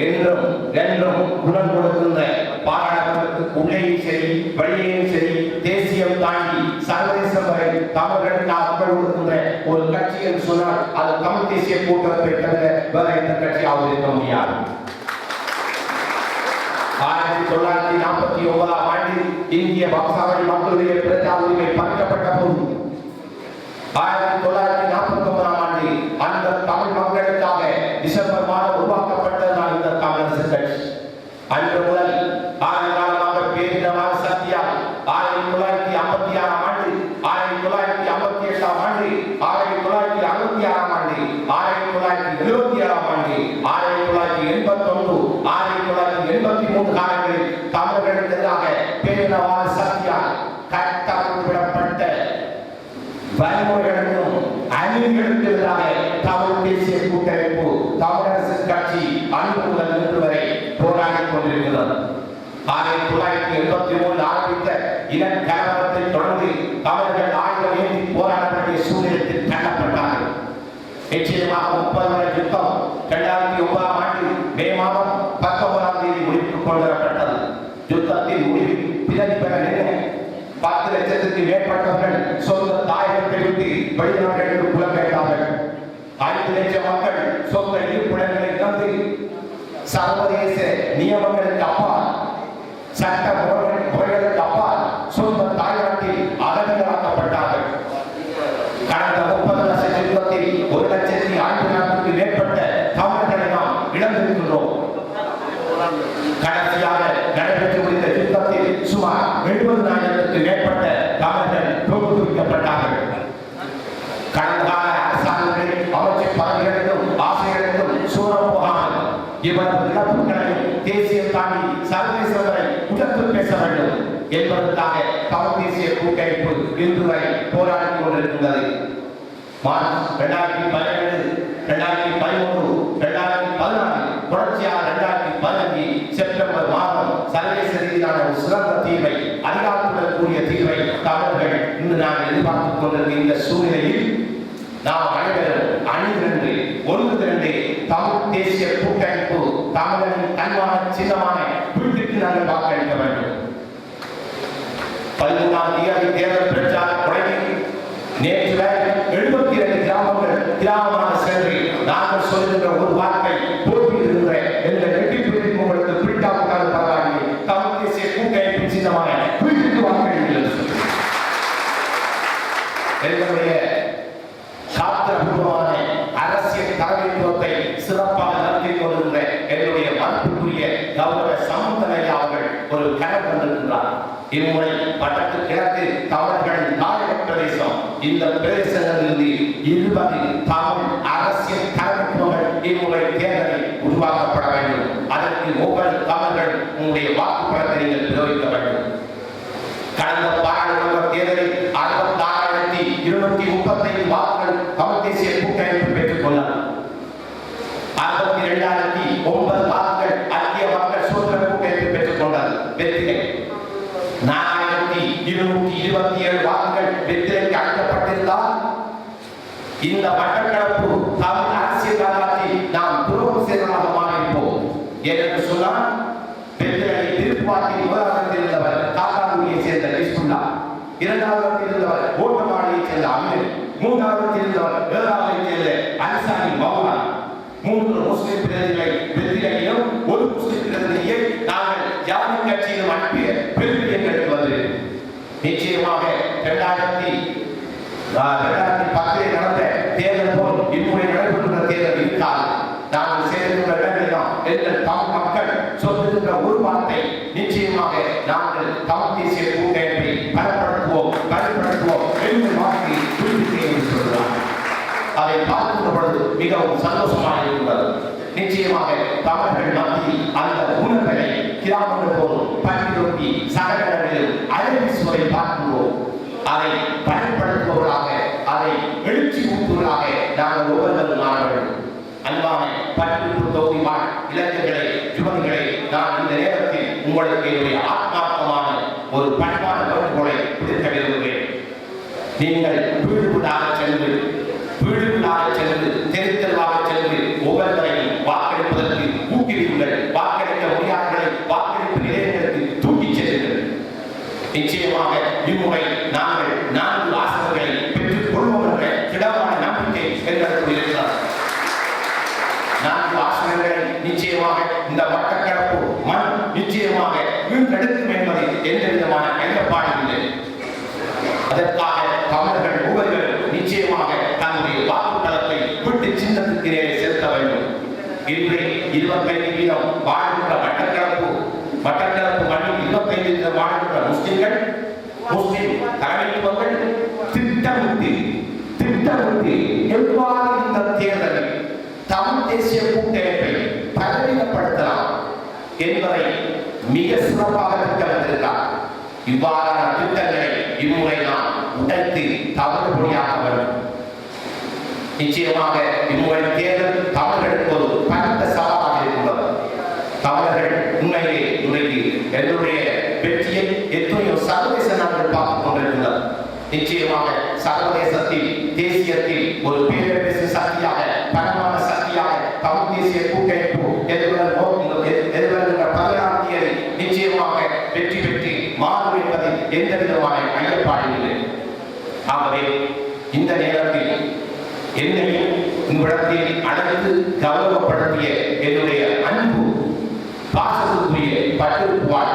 என்றும் என்றும் குரல் கொடுக்கின்ற பாராளுமன்றத்துக்கு உள்ளேயும் சரி வெளியேயும் சரி தேசியம் தாண்டி சர்வதேசம் வரை தமிழர்களுக்கு மக்கள் கொடுக்கின்ற ஒரு கட்சி என்று சொன்னால் அது தமிழ் தேசிய கூட்டத்தை தவிர வேற எந்த கட்சியாவது இருக்க முடியாது. ஆயிரத்தி தொள்ளாயிரத்தி நாற்பத்தி ஒன்பதாம் ஆண்டில் இந்திய வம்சாவளி மக்களுடைய பிரஜா உரிமை பறிக்கப்பட்ட போது ஆயிரத்தி தொள்ளாயிரத்தி நாற்பத்தி ஒன்பதாம் ஆண்டு அந்த தமிழ் மக்களுக்காக டிசம்பர் மாதம் உருவாக்கப்பட்டதுதான் இந்த தமிழரசு கட்சி அன்று முதல் ஆறு காலமாக பேரிடமான சத்யா ஆயிரத்தி தொள்ளாயிரத்தி ஐம்பத்தி ஆறாம் ஆண்டு ஆயிரத்தி தொள்ளாயிரத்தி ஐம்பத்தி எட்டாம் ஆண்டு ஆயிரத்தி தொள்ளாயிரத்தி அறுபத்தி ஆறாம் ஆண்டு ஆயிரத்தி தொள்ளாயிரத்தி எழுபத்தி ஏழாம் ஆண்டு ஆயிரத்தி தொள்ளாயிரத்தி எண்பத்தி ஒன்று ஆயிரத்தி இருபத்தி மூன்று காலங்களில் தமிழர்களுக்கு எதிராக பேரிடமான சத்யா கட்டமைத்து விடப்பட்ட வன்முறைகளுக்கும் அநீதிகளுக்கு எதிராக தமிழ் தேசிய கூட்டமைப்பு தமிழரசு கட்சி அன்று முதல் இன்று வரை போராடி கொண்டிருக்கிறது. ஆயிரத்தி தொள்ளாயிரத்தி எண்பத்தி மூணு ஆரம்பித்த இன கலவரத்தை தொடர்ந்து தமிழர்கள் ஆயுதம் ஏந்தி போராட சூழ்நிலத்தில் சூழ்நிலையில் தள்ளப்பட்டார்கள். நிச்சயமாக முப்பது வருட யுத்தம் இரண்டாயிரத்தி ஒன்பதாம் ஆண்டு மே மாதம் பத்தொன்பதாம் தேதி யுத்தத்தின் முடிவில் பிறகு பெற நின்று பத்து லட்சத்துக்கு மேற்பட்டவர்கள் சொந்த தாயகத்தை விட்டு வெளிநாடுகளுக்கு புலம் பெற்றார்கள் ஐந்து லட்சம் மக்கள் சொந்த இருப்பிடங்களை தந்து சர்வதேச நியமங்களுக்கு அப்பால் சட்ட முறைகளுக்கு அப்பால் சொந்த தாய்நாட்டில் அகதிகளாக்கப்பட்டார்கள். கடந்த முப்பது லட்சம் யுத்தத்தில் ஒரு என்பதற்காக தமிழ் தேசிய கூட்டமைப்பு இன்று வரை போராடி கொண்டிருக்கின்றது. மார்ச் இரண்டாயிரத்தி பதினேழு இரண்டாயிரத்தி பதிமூன்று இரண்டாயிரத்தி பதினாறு தொடர்ச்சியாக இரண்டாயிரத்தி பதினஞ்சு செப்டம்பர் மாதம் சர்வதேச ரீதியிலான ஒரு சிறந்த தீர்வை அதிகாரத்துடன் தீர்வை தமிழர்கள் இன்று நாம் எதிர்பார்த்துக் கொண்டிருந்த இந்த சூழ்நிலையில் நாம் அனைவரும் அணிதிரண்டு ஒன்று திரண்டு தமிழ் தேசிய கூட்டமைப்பு தமிழரின் தன்மான சின்னமான வீட்டுக்கு நாங்கள் வாக்களிக்க வேண்டும். பதிமூணாம் தேதி தேர்தல் பிரச்சாரம் தொடங்கி நேற்று வரை எழுபத்தி இரண்டு கிராமங்கள் கிராமமாக சென்று நாங்கள் சொல்லுகின்ற ஒரு வார்த்தை போட்டியிடுகின்ற எங்கள் வெற்றி பிரிவு உங்களுக்கு பிடிக்காவிட்டாலும் பரவாயில்லை. தமிழ் தேசிய கூட்டமைப்பு சின்னமான வீட்டுக்கு எங்களுடைய சாத்திரபூர்வமான அரசியல் தலைமைத்துவத்தை சிறப்பாக நடத்தி கொண்டிருந்த என்னுடைய மதிப்புக்குரிய கௌரவ சமுந்தரையா அவர்கள் ஒரு கனவு இம்முறை பட்டத்து கிழக்கு தமிழர்களின் நாயக பிரதேசம். இந்த பிரதேசங்களிலிருந்து இருபது தமிழ் அரசியல் தலைமைத்துவங்கள் இம்முறை தேர்தலில் உருவாக்கப்பட வேண்டும். அதற்கு ஒவ்வொரு தமிழர்கள் உங்களுடைய வாக்குப்படத்தை நீங்கள் பிரயோகிக்க வேண்டும். கடந்த பாராளுமன்ற தேர்தலில் அறுபத்தி ஆறாயிரத்தி இருநூத்தி முப்பத்தைந்து வாக்குகள் தமிழ் தேசிய கூட்டமைப்பு பெற்றுக் கொண்டார். அறுபத்தி இரண்டாயிரத்தி ஒன்பது வாக்குகள் ஐக்கிய மக்கள் சுதந்திர கூட்டமைப்பு பெற்றுக் கொண்டது வெற்றிலை நாலாயிரத்தி இருநூத்தி இருபத்தி ஏழு வாக்குகள் வெற்றிலைக்கு அளிக்கப்பட்டிருந்தால் இந்த மட்டக்களப்பு தமிழ் அரசியல் வரலாற்றில் நாம் துரோகம் செய்ததாக மாறிப்போம் ஏனென்று சொன்னால் பெண்களை திருப்பாட்டில் விவகாரத்தில் இருந்தவர் காக்காங்குடியை சேர்ந்த லிஸ்புல்லா இரண்டாவது இருந்தவர் ஓட்டமாடியை சேர்ந்த அமீர் மூன்றாவது இருந்தவர் ஏழாவதை சேர்ந்த அன்சாரி மௌனா. மூன்று முஸ்லிம் பிரதிகளை வெற்றிலையும் ஒரு முஸ்லிம் பிரதிநிதியை நாங்கள் ஜாதி கட்சியிலும் அனுப்பிய பெருமை எங்களுக்கு வந்து நிச்சயமாக இரண்டாயிரத்தி இரண்டாயிரத்தி பத்தில் நடந்த தேர்தல் போல் இம்முறை நடைபெறுகின்ற தேர்தல் இருக்காது நாங்கள் சேர்க்கின்ற இடங்களெல்லாம் எங்கள் தமிழ் மக்கள் சொல்லுகின்ற ஒரு வார்த்தை நிச்சயமாக நாங்கள் தமிழ் தேசிய கூட்டமைப்பை பலப்படுத்துவோம் பயன்படுத்துவோம் என்று வார்த்தை குறிப்பிட்டே என்று சொல்கிறார். அதை பார்க்கின்ற பொழுது மிகவும் சந்தோஷமாக இருந்தது. நிச்சயமாக தமிழர்கள் மத்தியில் அந்த உணர்வை கிராமங்கள் போலும் பள்ளியொட்டி சகடங்களில் அழகிசுவரை பார்க்கும் அதை பயன்படுத்துவதாக அதை எழுச்சி ஊட்டுவதாக நாங்கள் ஒவ்வொருவரும் மாற வேண்டும் அன்பான பட்டிருப்பு தொகுதி வாழ் இளைஞர்களை யுவதிகளை நான் இந்த நேரத்தில் உங்களுக்கு என்னுடைய ஆத்மார்த்தமான ஒரு பண்பான வேண்டுகோளை விடுக்க விரும்புகிறேன். நீங்கள் வீடு வீடாக சென்று வீடு வீடாக சென்று தெரு தெருவாக சென்று ஒவ்வொருவரையும் வாக்களிப்பதற்கு எங்களுக்கு இருக்கிறார் நான்கு ஆசனங்களை நிச்சயமாக இந்த மட்டக்களப்பு மண் நிச்சயமாக வீண்டெடுக்கும் என்பதை எந்த விதமான ஐயப்பாடு இல்லை. அதற்காக தமிழர்கள் ஒவ்வொருவர் நிச்சயமாக தன்னுடைய வாக்குத்தளத்தை விட்டு சின்னத்துக்கு நேரே செலுத்த வேண்டும். இன்று இருபத்தைந்து வீதம் வாழ்கின்ற மட்டக்களப்பு மட்டக்களப்பு மண்ணில் இருபத்தைந்து வீதம் வாழ்கின்ற முஸ்லிம்கள் முஸ்லிம் தலைமைத்துவங்கள் திட்டமிட்டு திட்டமிட்டு எவ்வாறு இந்த தேர்தலில் தமிழ் தேசிய கூட்டமைப்பை என்பதை மிக சிறப்பாக திட்டமிட்டிருக்கிறார். இவ்வாறான திட்டங்களை இம்முறை நாம் உடைத்து தவறுபடியாக வேண்டும் நிச்சயமாக இம்முறை தேர்தல் தமிழர்களுக்கு ஒரு பரந்த சவாலாக இருக்கின்றது. தமிழர்கள் உண்மையிலே இன்றைக்கு எங்களுடைய வெற்றியை எத்தனையோ சர்வதேச நாடுகள் பார்த்துக் கொண்டிருக்கின்றனர் நிச்சயமாக சர்வதேசத்தில் தேசியத்தில் ஒரு பேரரசு சக்தியாக பரமான சக்தியாக தமிழ் தேசிய கூட்டமைப்பு எதிர்வரும் எதிர்வருகின்ற பதினாறாம் தேதி நிச்சயமாக வெற்றி பெற்று மாறும் என்பதில் எந்த விதமான ஐயப்பாடு இல்லை. ஆகவே இந்த நேரத்தில் என்னையும் உங்களிடத்தில் அழைத்து கௌரவப்படுத்திய என்னுடைய அன்பு பாசத்துக்குரிய பட்டிருப்பாள்